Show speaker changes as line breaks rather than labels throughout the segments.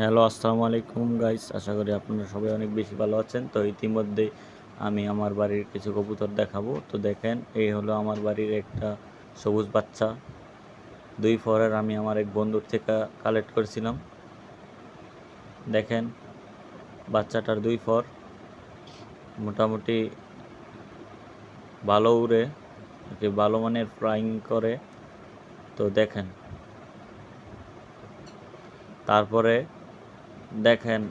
Hello, আসসালামু আলাইকুম guys আশা করি আপনারা সবাই অনেক বেশি ভালো আছেন। তো ইতিমধ্যে আমি আমার বাড়ির কিছু কবুতর দেখাবো। তো দেখেন, এই হলো আমার বাড়ির একটা সবুজ বাচ্চা। দুই ফরের আমি আমার এক বন্ধুর থেকে কালেক্ট করেছিলাম। দেখেন, বাচ্চাটার দুই ফর মোটামুটি ভালো উড়ে ভালো মানের ফ্লাইং করে। তো দেখেন, তারপরে দেখেন।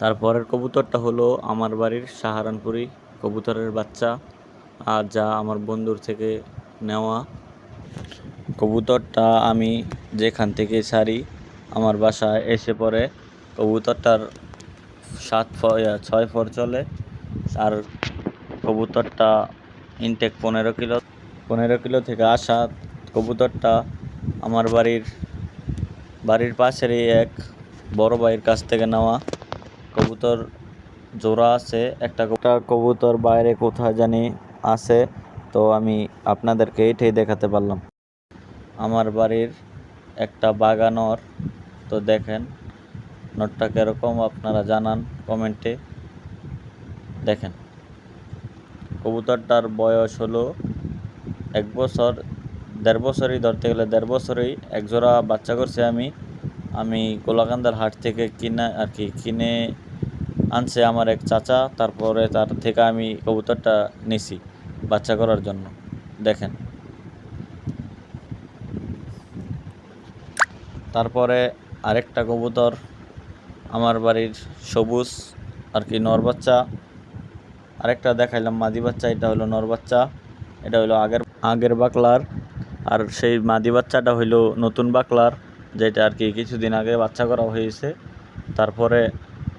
তারপরের কবুতরটা হলো আমার বাড়ির সাহারানপুরি কবুতরের বাচ্চা, আর যা আমার বন্ধুর থেকে নেওয়া। কবুতরটা আমি যেখান থেকে ছাড়ি, আমার বাসায় এসে পড়ে কবুতরটার সাত ছয় ফর চলে, আর কবুতরটা ইনটেক পনেরো কিলো পনেরো কিলো থেকে আসা কবুতরটা আমার বাড়ির বাড়ির পাশেরই এক বড় ভাইয়ের কাছ থেকে নেওয়া কবুতর জোড়া আছে, একটা কবুতর। বাইরে কোথায় জানি আছে, তো আমি আপনাদেরকে এটাই দেখাতে পারলাম। আমার বাড়ির একটা বাগানর, তো দেখেন নটটা কীরকম, আপনারা জানান কমেন্টে। দেখেন, কবুতরটার বয়স হলো এক বছর, দেড় বছরই ধরতে গেলে দেড় বছরই, এক জোড়া বাচ্চা করছে আমি। আমি কোলাকান্দার হাট থেকে কিনে আর কি কিনে আনছে আমার এক চাচা, তারপরে তার থেকে আমি কবুতরটা নিছি বাচ্চা করার জন্য। দেখেন। তারপরে আরেকটা কবুতর আমার বাড়ির সবুজ আর কি নর বাচ্চা। আরেকটা দেখাইলাম মাদি বাচ্চা, এটা হলো নর বাচ্চা, এটা হলো আগের আগের বাকলার, আর সেই মাদি বাচ্চাটা হইল নতুন বাকলার। যেটা আর কি কিছুদিন আগে বাচ্চা করা হয়েছে। তারপরে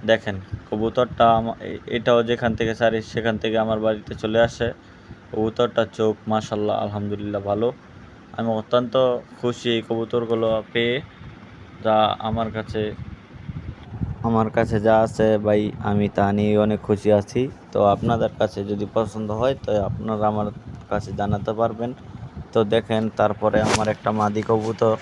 দেখেন, কবুতরটা এটাও যেখান থেকে সারি সেখান থেকে আমার বাড়িতে চলে আসে। কবুতরটা চোখ মাশাল্লাহ আলহামদুলিল্লাহ ভালো। আমি অত্যন্ত খুশি এই কবুতরগুলো পেয়ে। যা আমার কাছে আমার কাছে যা আছে ভাই, আমি তা নিয়ে অনেক খুশি আছি। তো আপনাদের কাছে যদি পছন্দ হয়, তো আপনারা আমার কাছে জানাতে পারবেন। তো দেখেন, তারপরে আমার একটা মাদি কবুতর।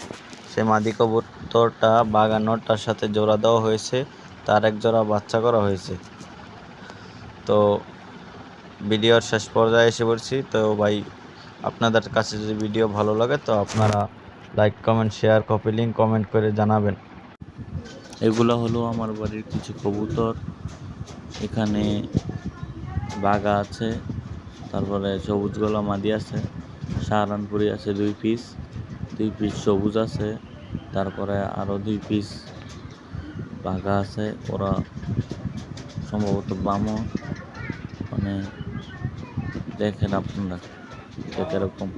সে মাদি কবুতরটা বাগানোরটার সাথে জোড়া দেওয়া হয়েছে, তার এক জোড়া বাচ্চা করা হয়েছে। তো ভিডিওর শেষ পর্যায়ে এসে পড়ছি। তো ভাই, আপনাদের কাছে যদি ভিডিও ভালো লাগে, তো আপনারা like, comment, share, copy link comment করে জানাবেন। এগুলো হলো আমার বাড়ির কিছু কবুতর। এখানে বাঘা আছে, তারপরে সবুজ গলা মাদি আছে সাহারানপুরি আছে দুই পিস দুই পিস সবুজ আছে, তারপরে আরও দুই পিস বাঘা আছে, ওরা সম্ভবত বামও মানে দেখেন আপনারা এটা কীরকম